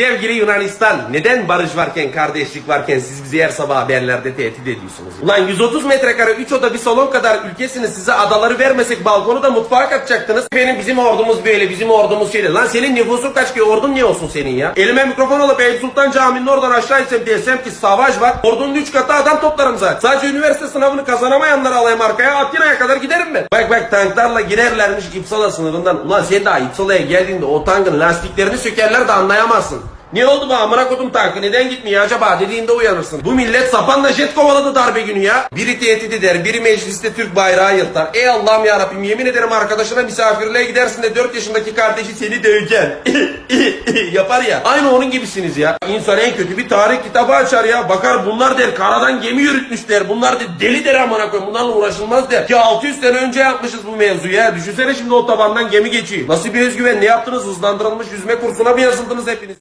Sevgili Yunanistan, neden barış varken, kardeşlik varken siz bizi her sabah haberlerde tehdit ediyorsunuz? Ulan 130 metrekare 3 oda bir salon kadar ülkesiniz size adaları vermesek balkonu da mutfağa katacaktınız. Benim bizim ordumuz böyle, bizim ordumuz şöyle. Lan senin nüfusun kaç ki ordun ne olsun senin ya? Elime mikrofon alıp Eyüp Sultan Camii'nin oradan aşağı insem desem ki savaş var. Ordunun 3 katı adam toplarım zaten. Sadece üniversite sınavını kazanamayanları alayım arkaya Atina'ya kadar giderim ben. Bak bak tanklarla girerlermiş İpsala sınırından. Ulan sen daha İpsala'ya geldiğinde o tankın lastiklerini sökerler de anlayamazsın. Ne oldu bu amına kodum tankı neden gitmiyor acaba dediğinde uyanırsın. Bu millet sapanla jet kovaladı darbe günü ya. Biri tehdit eder, biri mecliste Türk bayrağı yırtar. Ey Allah'ım ya Rabbim yemin ederim arkadaşına misafirliğe gidersin de 4 yaşındaki kardeşi seni döveceksin. Yapar ya. Aynı onun gibisiniz ya. İnsan en kötü bir tarih kitabı açar ya. Bakar bunlar der karadan gemi yürütmüşler. Bunlar der deli der amına koyayım. Bunlarla uğraşılmaz der. Ki 600 sene önce yapmışız bu mevzuyu ya. Düşünsene şimdi o tabandan gemi geçiyor. Nasıl bir özgüven ne yaptınız? Hızlandırılmış yüzme kursuna mı yazıldınız hepiniz?